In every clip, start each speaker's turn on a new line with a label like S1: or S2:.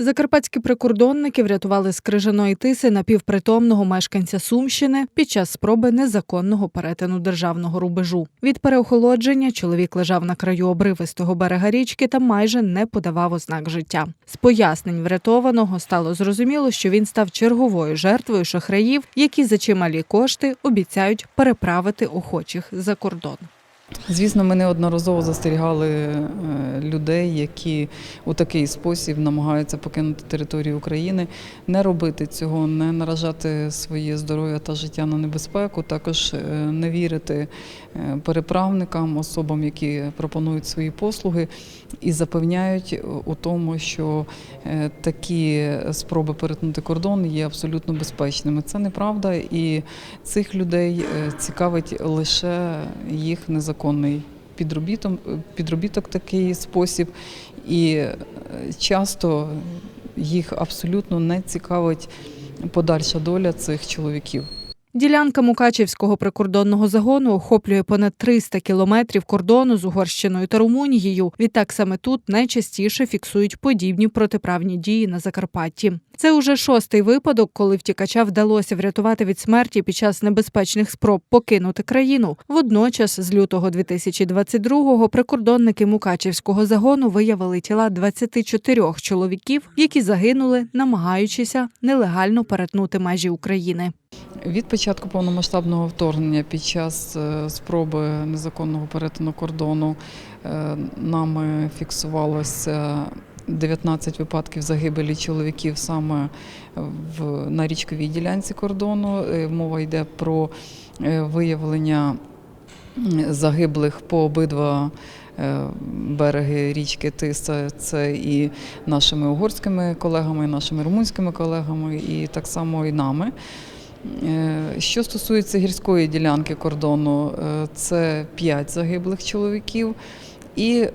S1: Закарпатські прикордонники врятували з крижаної тиси напівпритомного мешканця Сумщини під час спроби незаконного перетину державного рубежу. Від переохолодження чоловік лежав на краю обривистого берега річки та майже не подавав ознак життя. З пояснень врятованого стало зрозуміло, що він став черговою жертвою шахраїв, які за чималі кошти обіцяють переправити охочих за кордон.
S2: Звісно, ми неодноразово застерігали е, людей, які у такий спосіб намагаються покинути територію України, не робити цього, не наражати своє здоров'я та життя на небезпеку, також е, не вірити е, переправникам, особам, які пропонують свої послуги, і запевняють у тому, що такі спроби перетнути кордон є абсолютно безпечними. Це неправда, і цих людей цікавить лише їх незаконний підробіток, підробіток такий спосіб, і е, часто їх абсолютно не цікавить подальша доля цих чоловіків.
S1: Ділянка Мукачівського прикордонного загону охоплює понад 300 кілометрів кордону з Угорщиною та Румунією. Відтак саме тут найчастіше фіксують подібні протиправні дії на Закарпатті. Це уже шостий випадок, коли втікача вдалося врятувати від смерті під час небезпечних спроб покинути країну. Водночас, з лютого 2022-го прикордонники Мукачівського загону виявили тіла 24 чоловіків, які загинули, намагаючися нелегально перетнути межі України.
S2: Від початку повномасштабного вторгнення під час е, спроби незаконного перетину кордону е, нами фіксувалося 19 випадків загибелі чоловіків саме в, на річковій ділянці кордону. Е, Мова йде про виявлення загиблих по обидва береги річки Тиса. Це і нашими угорськими колегами, і нашими румунськими колегами, і так само і нами. Е, Що стосується гірської ділянки кордону, е, це 5 загиблих чоловіків. І, е,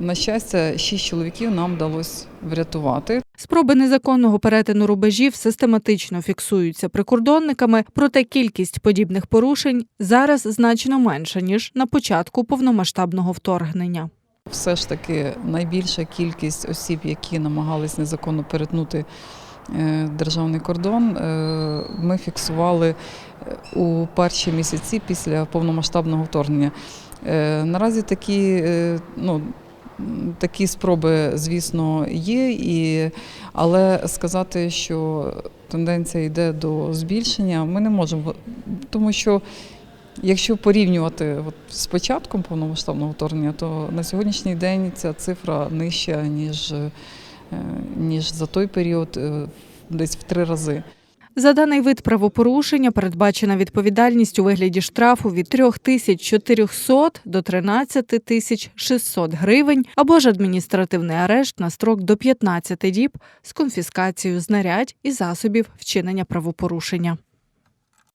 S2: на щастя, 6 чоловіків нам вдалося врятувати.
S1: Спроби незаконного перетину рубежів систематично фіксуються прикордонниками, проте кількість подібних порушень зараз значно менша ніж на початку повномасштабного вторгнення.
S2: Все ж таки найбільша кількість осіб, які намагались незаконно перетнути державний кордон, е, ми фіксували е, у перші місяці після повномасштабного вторгнення. Е, Наразі такі, е, ну, такі спроби, звісно, є, і, але сказати, що тенденція йде до збільшення, ми не можемо, тому що. Якщо порівнювати от з початком повномасштабного вторгнення, то на сьогоднішній день ця цифра нижча, ніж, е, ніж за той період, е, десь в три рази.
S1: За даний вид правопорушення передбачена відповідальність у вигляді штрафу від 3400 до 13 600 гривень або ж адміністративний арешт на строк до 15 діб з конфіскацією знарядь і засобів вчинення правопорушення.